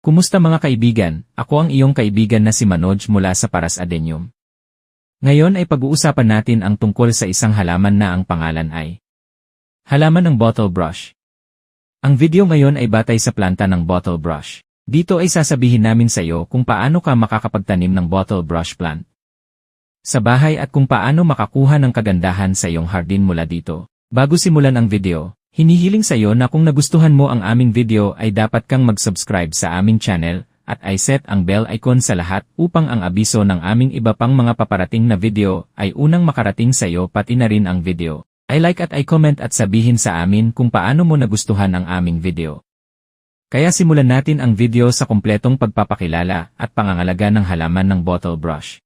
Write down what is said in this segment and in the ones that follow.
Kumusta mga kaibigan? Ako ang iyong kaibigan na si Manoj mula sa Paras Adenium. Ngayon ay pag-uusapan natin ang tungkol sa isang halaman na ang pangalan ay Halaman ng Bottle Brush. Ang video ngayon ay batay sa planta ng bottle brush. Dito ay sasabihin namin sa iyo kung paano ka makakapagtanim ng bottle brush plant. Sa bahay at kung paano makakuha ng kagandahan sa iyong hardin mula dito. Bago simulan ang video, hinihiling sa iyo na kung nagustuhan mo ang aming video ay dapat kang mag-subscribe sa aming channel at ay set ang bell icon sa lahat upang ang abiso ng aming iba pang mga paparating na video ay unang makarating sa iyo pati na rin ang video. I like at I comment at sabihin sa amin kung paano mo nagustuhan ang aming video. Kaya simulan natin ang video sa kumpletong pagpapakilala at pangangalaga ng halaman ng bottle brush.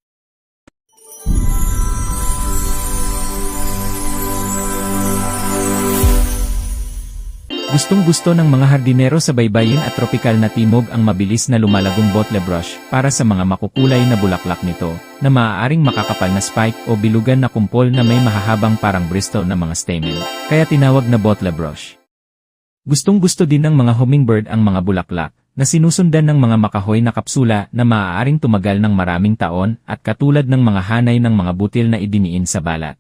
Gustong gusto ng mga hardinero sa baybayin at tropikal na timog ang mabilis na lumalagong bottle brush para sa mga makukulay na bulaklak nito, na maaaring makakapal na spike o bilugan na kumpol na may mahahabang parang bristle na mga stamen, kaya tinawag na bottle brush. Gustong gusto din ng mga hummingbird ang mga bulaklak, na sinusundan ng mga makahoy na kapsula na maaaring tumagal ng maraming taon at katulad ng mga hanay ng mga butil na idiniin sa balat.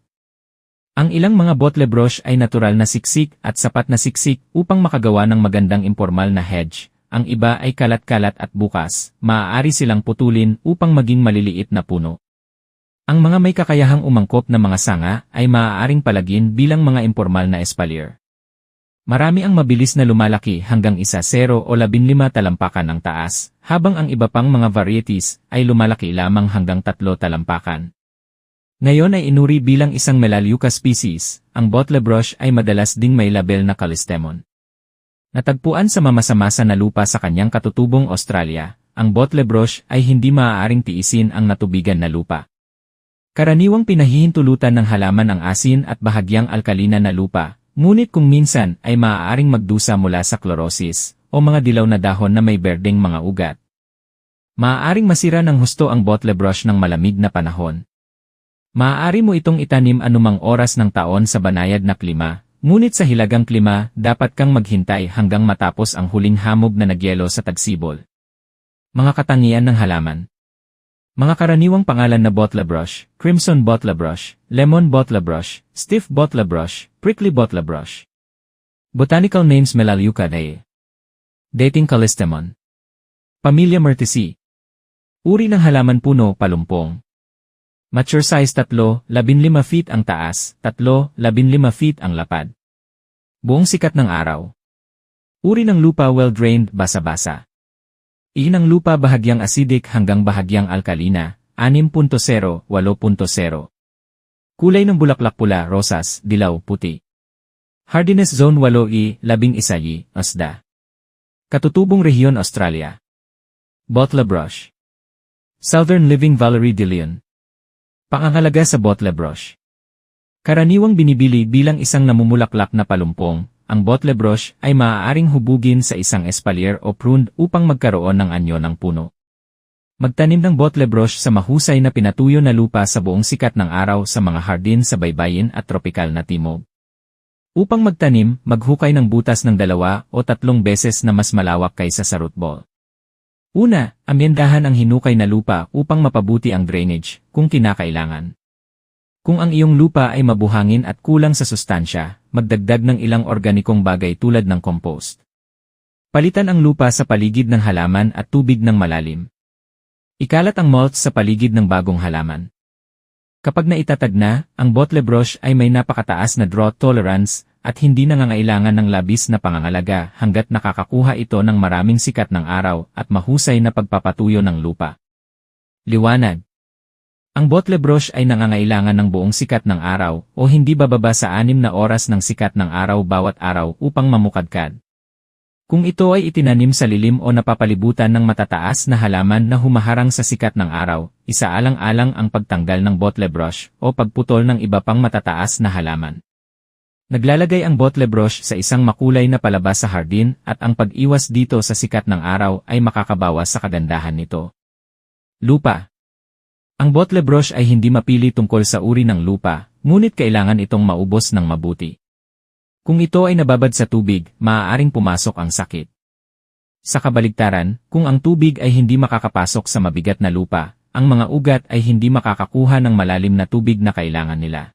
Ang ilang mga bottle brush ay natural na siksik at sapat na siksik upang makagawa ng magandang impormal na hedge. Ang iba ay kalat-kalat at bukas, maaari silang putulin upang maging maliliit na puno. Ang mga may kakayahang umangkop na mga sanga ay maaaring palagin bilang mga impormal na espalier. Marami ang mabilis na lumalaki hanggang isa 0 o 15 talampakan ang taas, habang ang iba pang mga varieties ay lumalaki lamang hanggang 3 talampakan. Ngayon ay inuri bilang isang Melaleuca species, ang bottle brush ay madalas ding may label na Callistemon. Natagpuan sa mamasamasa na lupa sa kanyang katutubong Australia, ang bottle brush ay hindi maaaring tiisin ang natubigan na lupa. Karaniwang pinahihintulutan ng halaman ang asin at bahagyang alkalina na lupa, ngunit kung minsan ay maaaring magdusa mula sa chlorosis o mga dilaw na dahon na may berdeng mga ugat. Maaaring masira ng husto ang bottle brush ng malamig na panahon, Maaari mo itong itanim anumang oras ng taon sa banayad na klima, ngunit sa hilagang klima, dapat kang maghintay hanggang matapos ang huling hamog na nagyelo sa tagsibol. Mga katangian ng halaman Mga karaniwang pangalan na bottle brush, crimson bottle brush, lemon bottle brush, stiff bottle brush, prickly bottle brush. Botanical names Melaleuca dae. Dating Callistemon. Pamilya Myrtaceae. Uri ng halaman puno, palumpong. Mature size 3, 15 feet ang taas, 3, 15 feet ang lapad. Buong sikat ng araw. Uri ng lupa well-drained, basa-basa. Iinang lupa bahagyang acidic hanggang bahagyang alkalina, 6.0, 8.0. Kulay ng bulaklak pula, rosas, dilaw, puti. Hardiness Zone 8I, 11I, Osda. Katutubong Rehiyon Australia. Bottle Brush. Southern Living Valerie de Leon. Pangangalaga sa bottle brush. Karaniwang binibili bilang isang namumulaklak na palumpong, ang bottle brush ay maaaring hubugin sa isang espalier o pruned upang magkaroon ng anyo ng puno. Magtanim ng bottle brush sa mahusay na pinatuyo na lupa sa buong sikat ng araw sa mga hardin sa baybayin at tropikal na timog. Upang magtanim, maghukay ng butas ng dalawa o tatlong beses na mas malawak kaysa sa root ball. Una, amyendahan ang hinukay na lupa upang mapabuti ang drainage, kung kinakailangan. Kung ang iyong lupa ay mabuhangin at kulang sa sustansya, magdagdag ng ilang organikong bagay tulad ng compost. Palitan ang lupa sa paligid ng halaman at tubig ng malalim. Ikalat ang mulch sa paligid ng bagong halaman. Kapag naitatag na, ang bottle brush ay may napakataas na drought tolerance at hindi nangangailangan ng labis na pangangalaga hanggat nakakakuha ito ng maraming sikat ng araw at mahusay na pagpapatuyo ng lupa. Liwanag Ang bottle brush ay nangangailangan ng buong sikat ng araw o hindi bababa sa anim na oras ng sikat ng araw bawat araw upang mamukadkad. Kung ito ay itinanim sa lilim o napapalibutan ng matataas na halaman na humaharang sa sikat ng araw, isaalang-alang ang pagtanggal ng bottle brush o pagputol ng iba pang matataas na halaman. Naglalagay ang bottle brush sa isang makulay na palabas sa hardin at ang pag-iwas dito sa sikat ng araw ay makakabawas sa kagandahan nito. Lupa Ang bottle brush ay hindi mapili tungkol sa uri ng lupa, ngunit kailangan itong maubos ng mabuti. Kung ito ay nababad sa tubig, maaaring pumasok ang sakit. Sa kabaligtaran, kung ang tubig ay hindi makakapasok sa mabigat na lupa, ang mga ugat ay hindi makakakuha ng malalim na tubig na kailangan nila.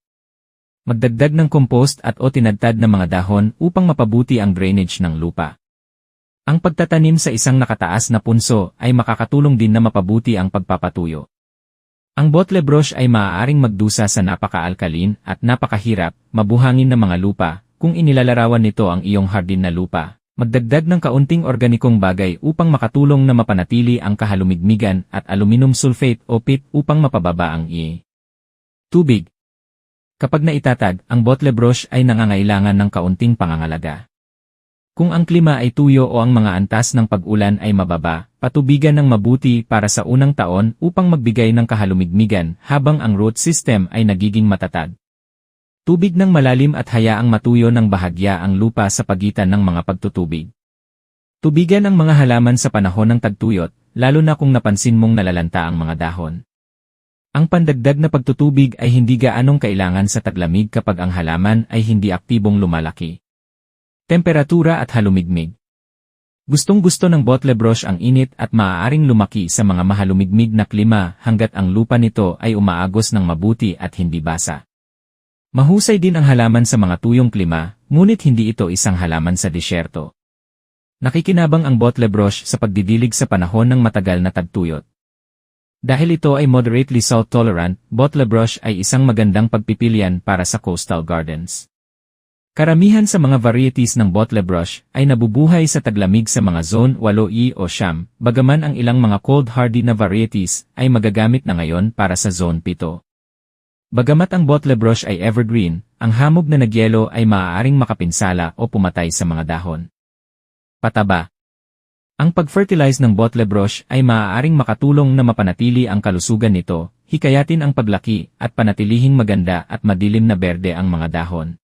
Magdagdag ng compost at o tinadtad na mga dahon upang mapabuti ang drainage ng lupa. Ang pagtatanim sa isang nakataas na punso ay makakatulong din na mapabuti ang pagpapatuyo. Ang bottle brush ay maaaring magdusa sa napaka-alkalin at napakahirap, mabuhangin na mga lupa, kung inilalarawan nito ang iyong hardin na lupa. Magdagdag ng kaunting organikong bagay upang makatulong na mapanatili ang kahalumigmigan at aluminum sulfate o PIT upang mapababa ang I. Tubig. Kapag naitatag, ang bottle brush ay nangangailangan ng kaunting pangangalaga. Kung ang klima ay tuyo o ang mga antas ng pag-ulan ay mababa, patubigan ng mabuti para sa unang taon upang magbigay ng kahalumigmigan habang ang root system ay nagiging matatag. Tubig ng malalim at hayaang matuyo ng bahagya ang lupa sa pagitan ng mga pagtutubig. Tubigan ang mga halaman sa panahon ng tagtuyot, lalo na kung napansin mong nalalanta ang mga dahon. Ang pandagdag na pagtutubig ay hindi gaanong kailangan sa taglamig kapag ang halaman ay hindi aktibong lumalaki. Temperatura at halumigmig. Gustong-gusto ng bottle brush ang init at maaaring lumaki sa mga mahalumigmig na klima hanggat ang lupa nito ay umaagos ng mabuti at hindi basa. Mahusay din ang halaman sa mga tuyong klima, ngunit hindi ito isang halaman sa disyerto. Nakikinabang ang bottle brush sa pagdidilig sa panahon ng matagal na tagtuyot. Dahil ito ay moderately salt-tolerant, bottle brush ay isang magandang pagpipilian para sa coastal gardens. Karamihan sa mga varieties ng bottle brush ay nabubuhay sa taglamig sa mga zone 8E o siyam, bagaman ang ilang mga cold-hardy na varieties ay magagamit na ngayon para sa zone 7. Bagamat ang bottle brush ay evergreen, ang hamog na nagyelo ay maaaring makapinsala o pumatay sa mga dahon. Pataba Ang pag-fertilize ng bottle brush ay maaaring makatulong na mapanatili ang kalusugan nito, hikayatin ang paglaki at panatilihing maganda at madilim na berde ang mga dahon.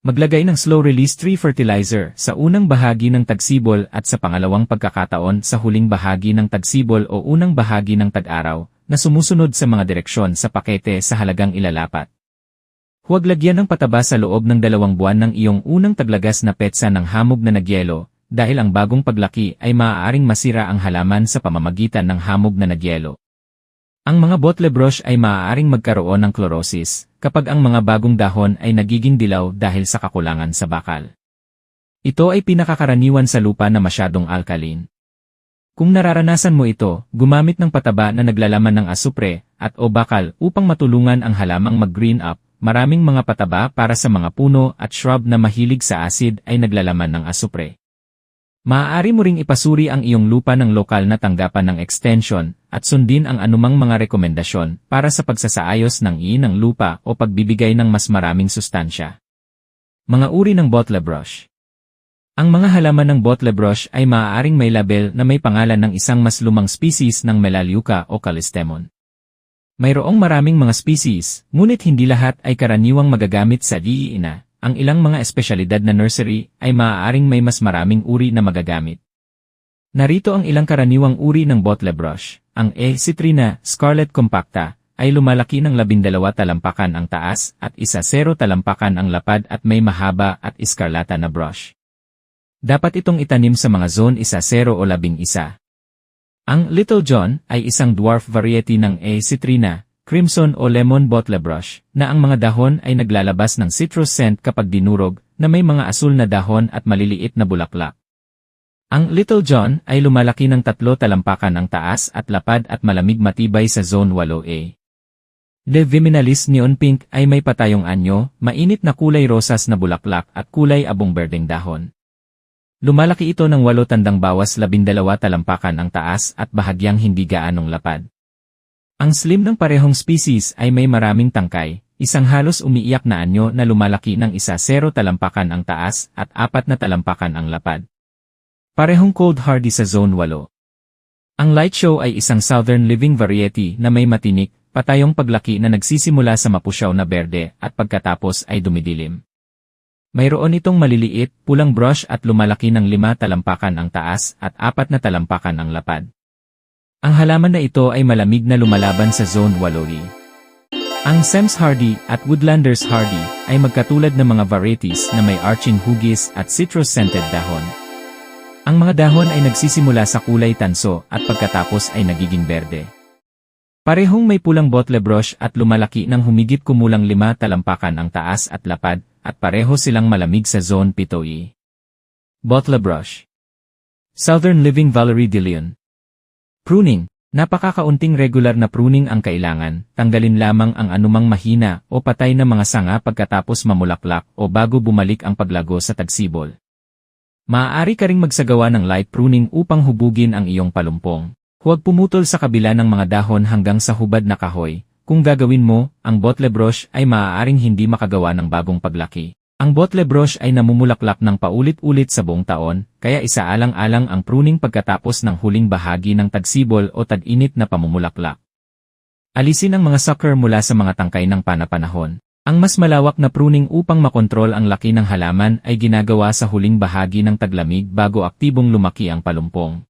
Maglagay ng slow-release tree fertilizer sa unang bahagi ng tagsibol at sa pangalawang pagkakataon sa huling bahagi ng tagsibol o unang bahagi ng tag-araw na sumusunod sa mga direksyon sa pakete sa halagang ilalapat. Huwag lagyan ng pataba sa loob ng dalawang buwan ng iyong unang taglagas na petsa ng hamog na nagyelo, dahil ang bagong paglaki ay maaaring masira ang halaman sa pamamagitan ng hamog na nagyelo. Ang mga bottle brush ay maaaring magkaroon ng chlorosis kapag ang mga bagong dahon ay nagiging dilaw dahil sa kakulangan sa bakal. Ito ay pinakakaraniwan sa lupa na masyadong alkaline. Kung nararanasan mo ito, gumamit ng pataba na naglalaman ng asupre at o bakal upang matulungan ang halamang mag-green up. Maraming mga pataba para sa mga puno at shrub na mahilig sa acid ay naglalaman ng asupre. Maaari mo ring ipasuri ang iyong lupa ng lokal na tanggapan ng extension at sundin ang anumang mga rekomendasyon para sa pagsasaayos ng i ng lupa o pagbibigay ng mas maraming sustansya. Mga uri ng bottle brush ang mga halaman ng bottle brush ay maaaring may label na may pangalan ng isang mas lumang species ng Melaleuca o Callistemon. Mayroong maraming mga species, ngunit hindi lahat ay karaniwang magagamit sa diina. Ang ilang mga espesyalidad na nursery ay maaaring may mas maraming uri na magagamit. Narito ang ilang karaniwang uri ng bottle brush. Ang E. citrina, scarlet compacta, ay lumalaki ng labindalawa talampakan ang taas at isa zero talampakan ang lapad at may mahaba at iskarlata na brush. Dapat itong itanim sa mga zone isa 0 o 11. Ang Little John ay isang dwarf variety ng A. citrina, crimson o lemon bottle brush, na ang mga dahon ay naglalabas ng citrus scent kapag dinurog, na may mga asul na dahon at maliliit na bulaklak. Ang Little John ay lumalaki ng tatlo talampakan ang taas at lapad at malamig matibay sa Zone 8A. Le Viminalis Neon Pink ay may patayong anyo, mainit na kulay rosas na bulaklak at kulay abong berdeng dahon. Lumalaki ito ng walo tandang bawas labindalawa talampakan ang taas at bahagyang hindi gaanong lapad. Ang slim ng parehong species ay may maraming tangkay, isang halos umiiyak na anyo na lumalaki ng isa zero talampakan ang taas at apat na talampakan ang lapad. Parehong cold hardy sa zone 8. Ang light show ay isang southern living variety na may matinik, patayong paglaki na nagsisimula sa mapusyaw na berde at pagkatapos ay dumidilim. Mayroon itong maliliit, pulang brush at lumalaki ng lima talampakan ang taas at apat na talampakan ang lapad. Ang halaman na ito ay malamig na lumalaban sa Zone 8 Ang Sems Hardy at Woodlanders Hardy ay magkatulad ng mga varieties na may arching hugis at citrus-scented dahon. Ang mga dahon ay nagsisimula sa kulay tanso at pagkatapos ay nagiging berde. Parehong may pulang bottle brush at lumalaki ng humigit kumulang lima talampakan ang taas at lapad, at pareho silang malamig sa zone 7E. Bottle brush. Southern Living Valerie de Leon. Pruning. Napakakaunting regular na pruning ang kailangan, tanggalin lamang ang anumang mahina o patay na mga sanga pagkatapos mamulaklak o bago bumalik ang paglago sa tagsibol. Maaari ka ring magsagawa ng light pruning upang hubugin ang iyong palumpong. Huwag pumutol sa kabila ng mga dahon hanggang sa hubad na kahoy. Kung gagawin mo, ang bottle brush ay maaaring hindi makagawa ng bagong paglaki. Ang bottle brush ay namumulaklak ng paulit-ulit sa buong taon, kaya isaalang-alang ang pruning pagkatapos ng huling bahagi ng tagsibol o tag-init na pamumulaklak. Alisin ang mga sucker mula sa mga tangkay ng panapanahon. Ang mas malawak na pruning upang makontrol ang laki ng halaman ay ginagawa sa huling bahagi ng taglamig bago aktibong lumaki ang palumpong.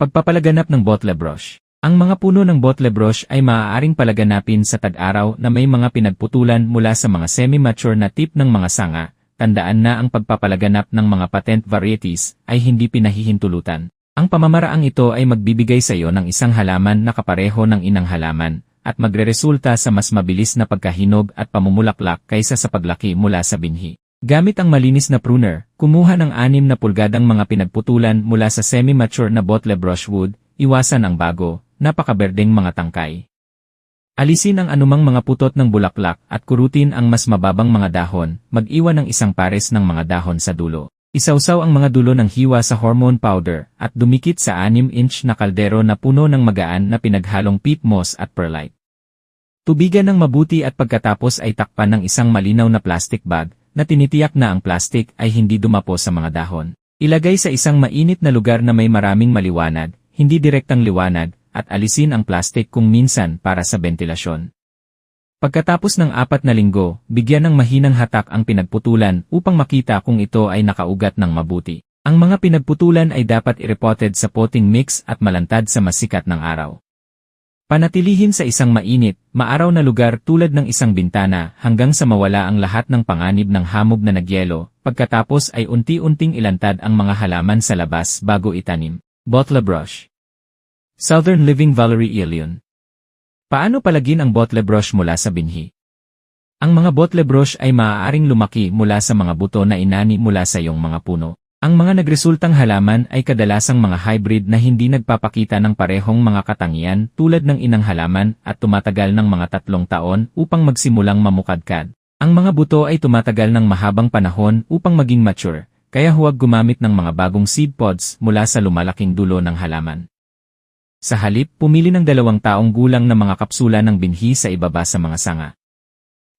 Pagpapalaganap ng bottle brush. Ang mga puno ng bottle brush ay maaaring palaganapin sa tag-araw na may mga pinagputulan mula sa mga semi-mature na tip ng mga sanga. Tandaan na ang pagpapalaganap ng mga patent varieties ay hindi pinahihintulutan. Ang pamamaraang ito ay magbibigay sa iyo ng isang halaman na kapareho ng inang halaman at magreresulta sa mas mabilis na pagkahinog at pamumulaklak kaysa sa paglaki mula sa binhi. Gamit ang malinis na pruner, kumuha ng 6 na pulgadang mga pinagputulan mula sa semi-mature na bottle brushwood, iwasan ang bago, napakaberdeng mga tangkay. Alisin ang anumang mga putot ng bulaklak at kurutin ang mas mababang mga dahon, mag-iwan ng isang pares ng mga dahon sa dulo. Isawsaw ang mga dulo ng hiwa sa hormone powder at dumikit sa 6-inch na kaldero na puno ng magaan na pinaghalong peat moss at perlite. Tubigan ng mabuti at pagkatapos ay takpan ng isang malinaw na plastic bag, na tinitiyak na ang plastic ay hindi dumapo sa mga dahon. Ilagay sa isang mainit na lugar na may maraming maliwanag, hindi direktang liwanag, at alisin ang plastic kung minsan para sa ventilasyon. Pagkatapos ng apat na linggo, bigyan ng mahinang hatak ang pinagputulan upang makita kung ito ay nakaugat ng mabuti. Ang mga pinagputulan ay dapat irepotted sa potting mix at malantad sa masikat ng araw. Panatilihin sa isang mainit, maaraw na lugar tulad ng isang bintana hanggang sa mawala ang lahat ng panganib ng hamog na nagyelo, pagkatapos ay unti-unting ilantad ang mga halaman sa labas bago itanim. Bottle brush. Southern Living Valerie Ilion. Paano palagin ang bottle brush mula sa binhi? Ang mga bottle brush ay maaaring lumaki mula sa mga buto na inani mula sa iyong mga puno. Ang mga nagresultang halaman ay kadalasang mga hybrid na hindi nagpapakita ng parehong mga katangian tulad ng inang halaman at tumatagal ng mga tatlong taon upang magsimulang mamukadkad. Ang mga buto ay tumatagal ng mahabang panahon upang maging mature, kaya huwag gumamit ng mga bagong seed pods mula sa lumalaking dulo ng halaman. Sa halip, pumili ng dalawang taong gulang na mga kapsula ng binhi sa ibaba sa mga sanga.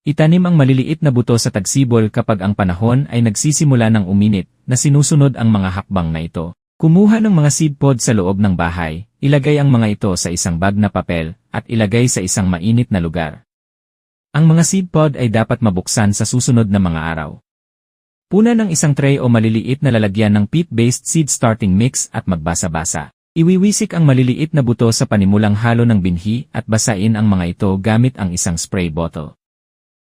Itanim ang maliliit na buto sa tagsibol kapag ang panahon ay nagsisimula ng uminit, na sinusunod ang mga hakbang na ito. Kumuha ng mga seed pod sa loob ng bahay, ilagay ang mga ito sa isang bag na papel, at ilagay sa isang mainit na lugar. Ang mga seed pod ay dapat mabuksan sa susunod na mga araw. Puna ng isang tray o maliliit na lalagyan ng peat-based seed starting mix at magbasa-basa. Iwiwisik ang maliliit na buto sa panimulang halo ng binhi at basain ang mga ito gamit ang isang spray bottle.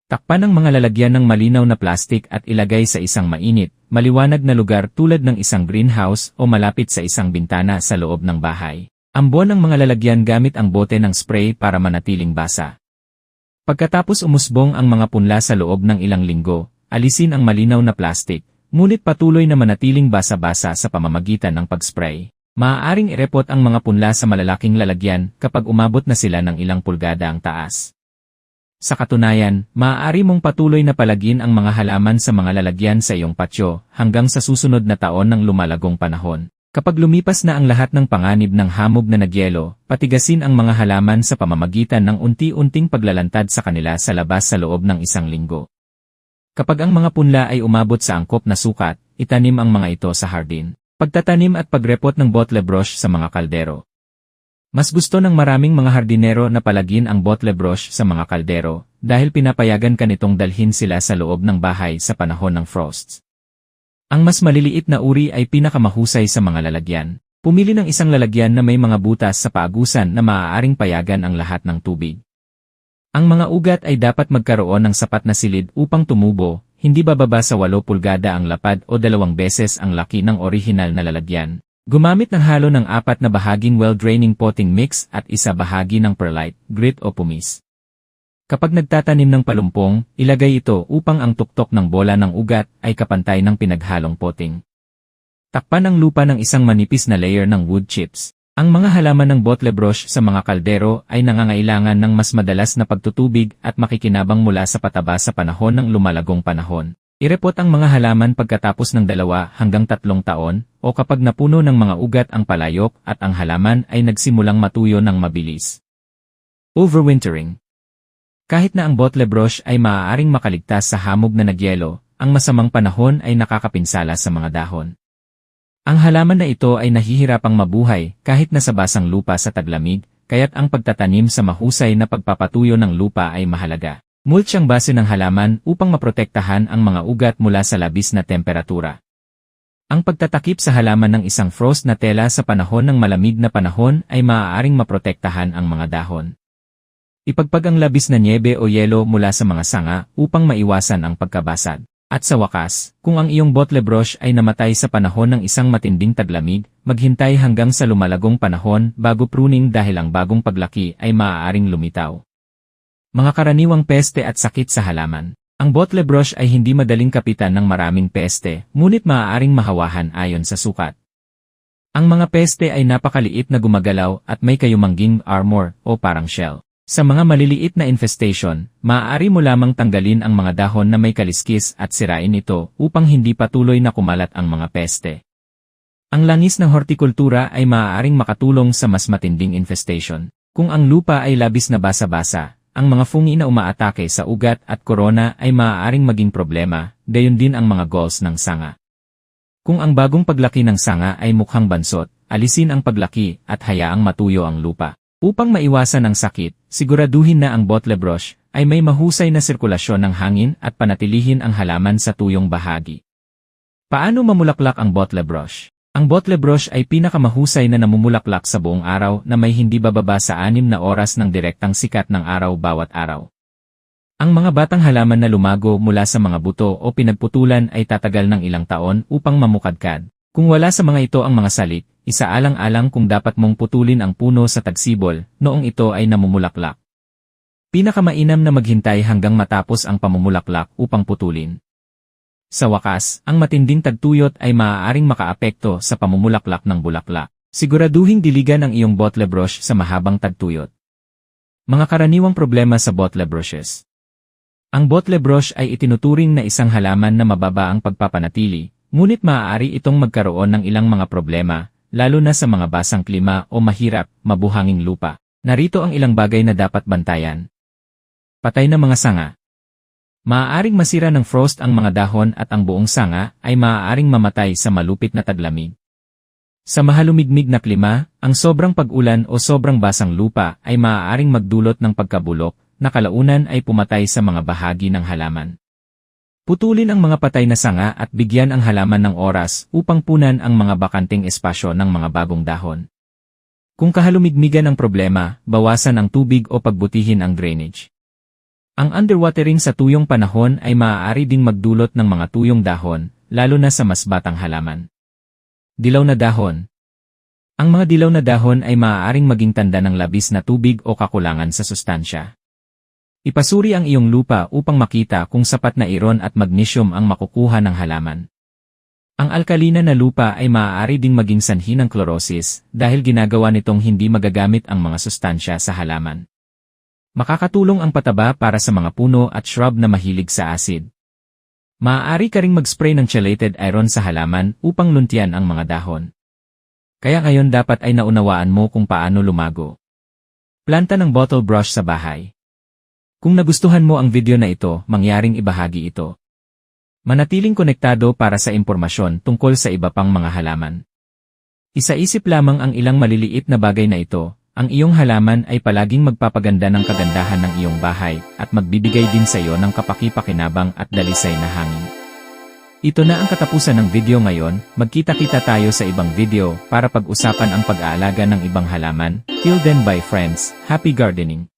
Takpan ang mga lalagyan ng malinaw na plastik at ilagay sa isang mainit, maliwanag na lugar tulad ng isang greenhouse o malapit sa isang bintana sa loob ng bahay. Ambon ang mga lalagyan gamit ang bote ng spray para manatiling basa. Pagkatapos umusbong ang mga punla sa loob ng ilang linggo, alisin ang malinaw na plastik, ngunit patuloy na manatiling basa-basa sa pamamagitan ng pag-spray. Maaaring irepot ang mga punla sa malalaking lalagyan kapag umabot na sila ng ilang pulgada ang taas. Sa katunayan, maaari mong patuloy na palagin ang mga halaman sa mga lalagyan sa iyong patyo hanggang sa susunod na taon ng lumalagong panahon. Kapag lumipas na ang lahat ng panganib ng hamog na nagyelo, patigasin ang mga halaman sa pamamagitan ng unti-unting paglalantad sa kanila sa labas sa loob ng isang linggo. Kapag ang mga punla ay umabot sa angkop na sukat, itanim ang mga ito sa hardin. Pagtatanim at pagrepot ng bottle brush sa mga kaldero. Mas gusto ng maraming mga hardinero na palagin ang bottle brush sa mga kaldero dahil pinapayagan ka nitong dalhin sila sa loob ng bahay sa panahon ng frosts. Ang mas maliliit na uri ay pinakamahusay sa mga lalagyan. Pumili ng isang lalagyan na may mga butas sa paagusan na maaaring payagan ang lahat ng tubig. Ang mga ugat ay dapat magkaroon ng sapat na silid upang tumubo, hindi bababa sa 8 pulgada ang lapad o dalawang beses ang laki ng orihinal na lalagyan. Gumamit ng halo ng apat na bahaging well-draining potting mix at isa bahagi ng perlite, grit o pumis. Kapag nagtatanim ng palumpong, ilagay ito upang ang tuktok ng bola ng ugat ay kapantay ng pinaghalong potting. Takpan ang lupa ng isang manipis na layer ng wood chips. Ang mga halaman ng bottle brush sa mga kaldero ay nangangailangan ng mas madalas na pagtutubig at makikinabang mula sa pataba sa panahon ng lumalagong panahon. Irepot ang mga halaman pagkatapos ng dalawa hanggang tatlong taon o kapag napuno ng mga ugat ang palayok at ang halaman ay nagsimulang matuyo ng mabilis. Overwintering Kahit na ang bottle brush ay maaaring makaligtas sa hamog na nagyelo, ang masamang panahon ay nakakapinsala sa mga dahon. Ang halaman na ito ay nahihirapang mabuhay kahit nasa basang lupa sa taglamig, kaya't ang pagtatanim sa mahusay na pagpapatuyo ng lupa ay mahalaga. Mulch ang base ng halaman upang maprotektahan ang mga ugat mula sa labis na temperatura. Ang pagtatakip sa halaman ng isang frost na tela sa panahon ng malamig na panahon ay maaaring maprotektahan ang mga dahon. Ipagpag ang labis na niebe o yelo mula sa mga sanga upang maiwasan ang pagkabasag. At sa wakas, kung ang iyong bottle brush ay namatay sa panahon ng isang matinding taglamig, maghintay hanggang sa lumalagong panahon bago pruning dahil ang bagong paglaki ay maaaring lumitaw. Mga karaniwang peste at sakit sa halaman. Ang bottle brush ay hindi madaling kapitan ng maraming peste, ngunit maaaring mahawahan ayon sa sukat. Ang mga peste ay napakaliit na gumagalaw at may kayumangging armor o parang shell. Sa mga maliliit na infestation, maaari mo lamang tanggalin ang mga dahon na may kaliskis at sirain ito upang hindi patuloy na kumalat ang mga peste. Ang langis ng hortikultura ay maaaring makatulong sa mas matinding infestation. Kung ang lupa ay labis na basa-basa, ang mga fungi na umaatake sa ugat at korona ay maaaring maging problema, gayon din ang mga galls ng sanga. Kung ang bagong paglaki ng sanga ay mukhang bansot, alisin ang paglaki at hayaang matuyo ang lupa. Upang maiwasan ang sakit, siguraduhin na ang bottle brush ay may mahusay na sirkulasyon ng hangin at panatilihin ang halaman sa tuyong bahagi. Paano mamulaklak ang bottle brush? Ang bottle brush ay pinakamahusay na namumulaklak sa buong araw na may hindi bababa sa anim na oras ng direktang sikat ng araw bawat araw. Ang mga batang halaman na lumago mula sa mga buto o pinagputulan ay tatagal ng ilang taon upang mamukadkad. Kung wala sa mga ito ang mga salik, isaalang-alang kung dapat mong putulin ang puno sa tagsibol, noong ito ay namumulaklak. Pinakamainam na maghintay hanggang matapos ang pamumulaklak upang putulin. Sa wakas, ang matinding tagtuyot ay maaaring makaapekto sa pamumulaklak ng bulaklak. Siguraduhing diligan ang iyong bottle brush sa mahabang tagtuyot. Mga karaniwang problema sa bottle brushes. Ang bottle brush ay itinuturing na isang halaman na mababa ang pagpapanatili, ngunit maaari itong magkaroon ng ilang mga problema, lalo na sa mga basang klima o mahirap, mabuhanging lupa. Narito ang ilang bagay na dapat bantayan. Patay na mga sanga. Maaaring masira ng frost ang mga dahon at ang buong sanga ay maaaring mamatay sa malupit na taglamig. Sa mahalumigmig na klima, ang sobrang pag-ulan o sobrang basang lupa ay maaaring magdulot ng pagkabulok na kalaunan ay pumatay sa mga bahagi ng halaman. Putulin ang mga patay na sanga at bigyan ang halaman ng oras upang punan ang mga bakanting espasyo ng mga bagong dahon. Kung kahalumigmigan ang problema, bawasan ang tubig o pagbutihin ang drainage. Ang underwatering sa tuyong panahon ay maaari ding magdulot ng mga tuyong dahon, lalo na sa mas batang halaman. Dilaw na dahon Ang mga dilaw na dahon ay maaaring maging tanda ng labis na tubig o kakulangan sa sustansya. Ipasuri ang iyong lupa upang makita kung sapat na iron at magnesium ang makukuha ng halaman. Ang alkalina na lupa ay maaari ding maging sanhi ng chlorosis dahil ginagawa nitong hindi magagamit ang mga sustansya sa halaman. Makakatulong ang pataba para sa mga puno at shrub na mahilig sa acid. Maaari ka ring mag-spray ng chelated iron sa halaman upang luntian ang mga dahon. Kaya ngayon dapat ay naunawaan mo kung paano lumago. Planta ng bottle brush sa bahay. Kung nagustuhan mo ang video na ito, mangyaring ibahagi ito. Manatiling konektado para sa impormasyon tungkol sa iba pang mga halaman. Isaisip lamang ang ilang maliliit na bagay na ito, ang iyong halaman ay palaging magpapaganda ng kagandahan ng iyong bahay at magbibigay din sa iyo ng kapakipakinabang at dalisay na hangin. Ito na ang katapusan ng video ngayon, magkita-kita tayo sa ibang video para pag-usapan ang pag-aalaga ng ibang halaman. Till then bye friends, happy gardening!